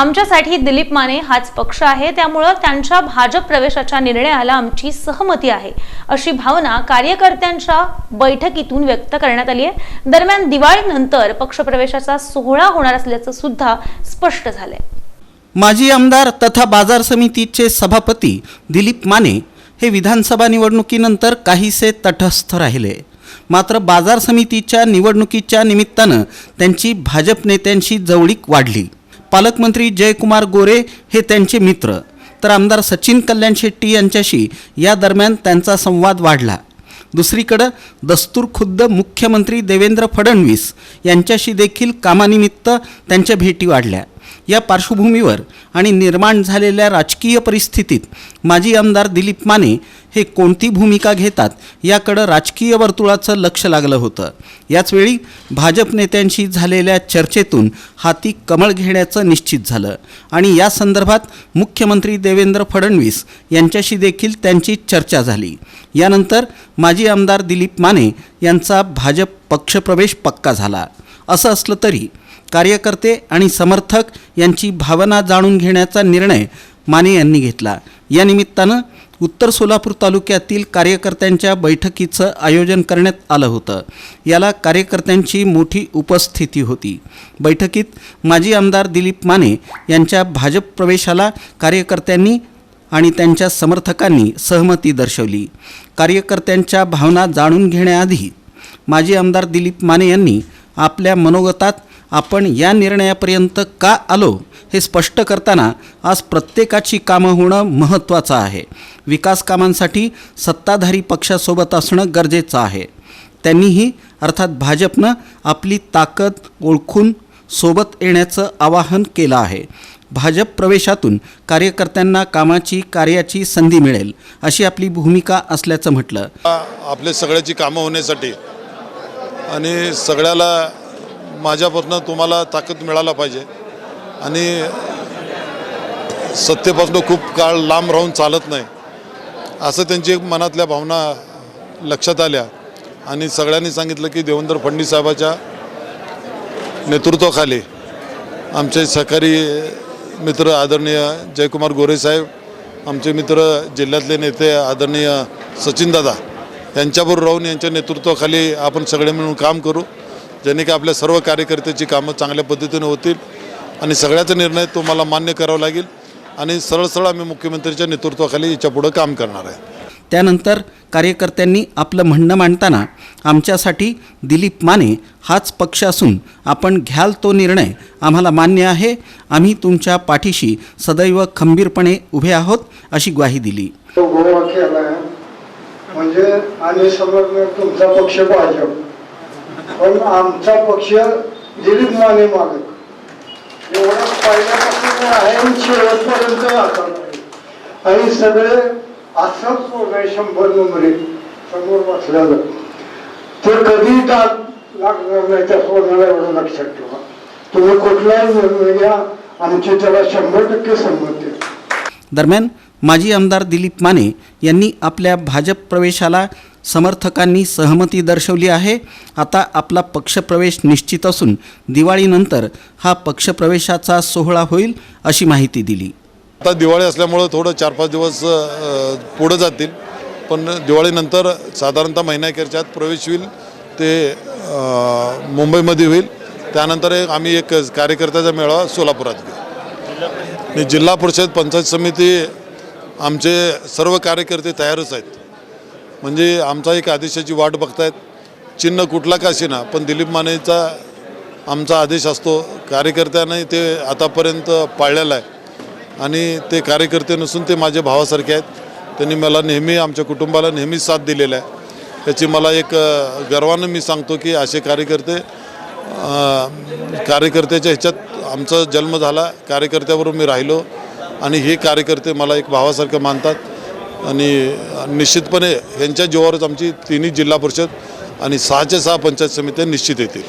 आमच्यासाठी दिलीप माने हाच पक्ष आहे. त्यामुळं त्यांच्या भाजप प्रवेशाच्या निर्णयाला आमची सहमती आहे. अशी भावना कार्यकर्त्यांच्या बैठकीतून व्यक्त करण्यात आली आहे. दरम्यान दिवाळीनंतर पक्षप्रवेशाचा सोहळा होणार असल्याचं सुद्धा स्पष्ट झालंय. माजी आमदार तथा बाजार समितीचे सभापती दिलीप माने हे विधानसभा निवडणुकीनंतर काहीसे तटस्थ राहिले. मात्र बाजार समितीच्या निवडणुकीच्या निमित्तानं त्यांची भाजप नेत्यांशी जवळीक वाढली. पालकमंत्री जयकुमार गोरे हे त्यांचे मित्र. तर आमदार सचिन कल्याण शेट्टी यांच्याशी या दरम्यान त्यांचा संवाद वाढला. दुसरीकडं दस्तूर खुद्द मुख्यमंत्री देवेंद्र फडणवीस यांच्याशी देखील कामानिमित्त त्यांच्या भेटी वाढल्या. या पार्श्वभूमीवर आणि निर्माण झालेल्या राजकीय परिस्थितीत माजी आमदार दिलीप माने हे कोणती भूमिका घेतात याकडं राजकीय वर्तुळाचं लक्ष लागलं होतं. याचवेळी भाजप नेत्यांशी झालेल्या चर्चेतून हाती कमळ घेण्याचं निश्चित झालं. आणि या संदर्भात मुख्यमंत्री देवेंद्र फडणवीस यांच्याशी देखील त्यांची चर्चा झाली. यानंतर माजी आमदार दिलीप माने यांचा भाजप पक्षप्रवेश पक्का झाला. असं असलं तरी कार्यकर्ते आणि समर्थक यांची भावना जाणून घेण्याचा निर्णय माने यांनी घेतला. या निमित्तानं उत्तर सोलापूर तालुक्यातील कार्यकर्त्यांच्या बैठकीचं आयोजन करण्यात आलं होतं. याला कार्यकर्त्यांची मोठी उपस्थिती होती. बैठकीत माजी आमदार दिलीप माने यांच्या भाजप प्रवेशाला कार्यकर्त्यांनी आणि त्यांच्या समर्थकांनी सहमती दर्शवली. कार्यकर्त्यांच्या भावना जाणून घेण्याआधी माजी आमदार दिलीप माने यांनी आपल्या मनोगतात आपण या निर्णयापर्यंत का आलो हे स्पष्ट करताना आज प्रत्येकाची कामं होणं महत्त्वाचं आहे. विकास कामांसाठी सत्ताधारी पक्षासोबत असणं गरजेचं आहे. त्यांनीही अर्थात भाजपनं आपली ताकद ओळखून सोबत येण्याचं आवाहन केलं आहे. भाजप प्रवेशातून कार्यकर्त्यांना कामाची कार्याची संधी मिळेल अशी आपली भूमिका असल्याचं म्हटलं. आपले सगळ्याची कामं होण्यासाठी आणि सगळ्याला माझ्यापासून तुम्हाला ताकद मिळायला पाहिजे. आणि सत्तेपासून खूप काळ लांब राहून चालत नाही. असं त्यांची एक मनातल्या भावना लक्षात आल्या. आणि सगळ्यांनी सांगितलं की देवेंद्र फडणवीस साहेबाच्या नेतृत्वाखाली आमचे सहकारी मित्र आदरणीय जयकुमार गोरे साहेब आमचे मित्र जिल्ह्यातले नेते आदरणीय सचिनदादा यांच्याबरोबर राहून यांच्या नेतृत्वाखाली आपण सगळे मिळून काम करू. ज्याने की आपल्या सर्व कार्यकर्त्याची कामं चांगल्या पद्धतीने होतील आणि सगळ्याचा निर्णय तुम्हाला मान्य करावा लागेल. आणि सरळ सरळ आम्ही मुख्यमंत्र्यांच्या नेतृत्वाखाली याच्या पुढं काम करणार आहे. त्यानंतर कार्यकर्त्यांनी आपलं म्हणणं मांडताना आमच्यासाठी दिलीप माने हाच पक्ष असून आपण घ्याल तो निर्णय आम्हाला मान्य आहे. आम्ही तुमच्या पाठीशी सदैव खंबीरपणे उभे आहोत अशी ग्वाही दिली. तो म्हणजे आणि समजणार तुमचा पक्ष भाजप. पण आमचा पक्ष दिलीप माने मालक एवढा पहिल्यापासून आहे शेवटपर्यंत राहणार आणि सगळे असंच सोडणार शंभर नंबरी समोर बसल्यानं तर कधी डाग लागणार नाही त्या सोडण्याला एवढं लक्षात ठेवा तुम्ही कुठलाही निर्णय घ्या आमची त्याला शंभर टक्के संमती दरम्यान माजी आमदार दिलीप माने यांनी आपल्या भाजप प्रवेशाला समर्थकांनी सहमती दर्शवली आहे. आता आपला पक्षप्रवेश निश्चित असून दिवाळीनंतर हा पक्षप्रवेशाचा सोहळा होईल अशी माहिती दिली. आता दिवाळी असल्यामुळं थोडं चार पाच दिवस पुढं जातील. पण दिवाळीनंतर साधारणतः महिन्याखेरच्या आत प्रवेश होईल. ते मुंबईमध्ये होईल. त्यानंतर एक आम्ही एक कार्यकर्त्याचा मेळावा सोलापुरात घेऊ. जिल्हा परिषद पंचायत समिती आमचे सर्व कार्यकर्ते तयारच आहेत. म्हणजे आमचा एक आदेशाची वाट बघतायत. चिन्ह कुठला का असेना पण दिलीप मानेचा आमचा आदेश असतो. कार्यकर्त्याने ते आतापर्यंत पाळलेला आहे. आणि ते कार्यकर्ते नसून ते माझ्या भावासारखे आहेत. त्यांनी मला नेहमी आमच्या कुटुंबाला नेहमी साथ दिलेला आहे. त्याची मला एक गर्वानं मी सांगतो की असे कार्यकर्ते कार्यकर्त्याच्या ह्याच्यात आमचा जन्म झाला. कार्यकर्त्याबरोबर मी राहिलो. आणि हे कार्यकर्ते मला एक भावासारखं मानतात. आणि निश्चितपणे ह्यांच्या जीवावरच आमची तिन्ही जिल्हा परिषद आणि सहाच्या सहा पंचायत समित्या निश्चित येतील.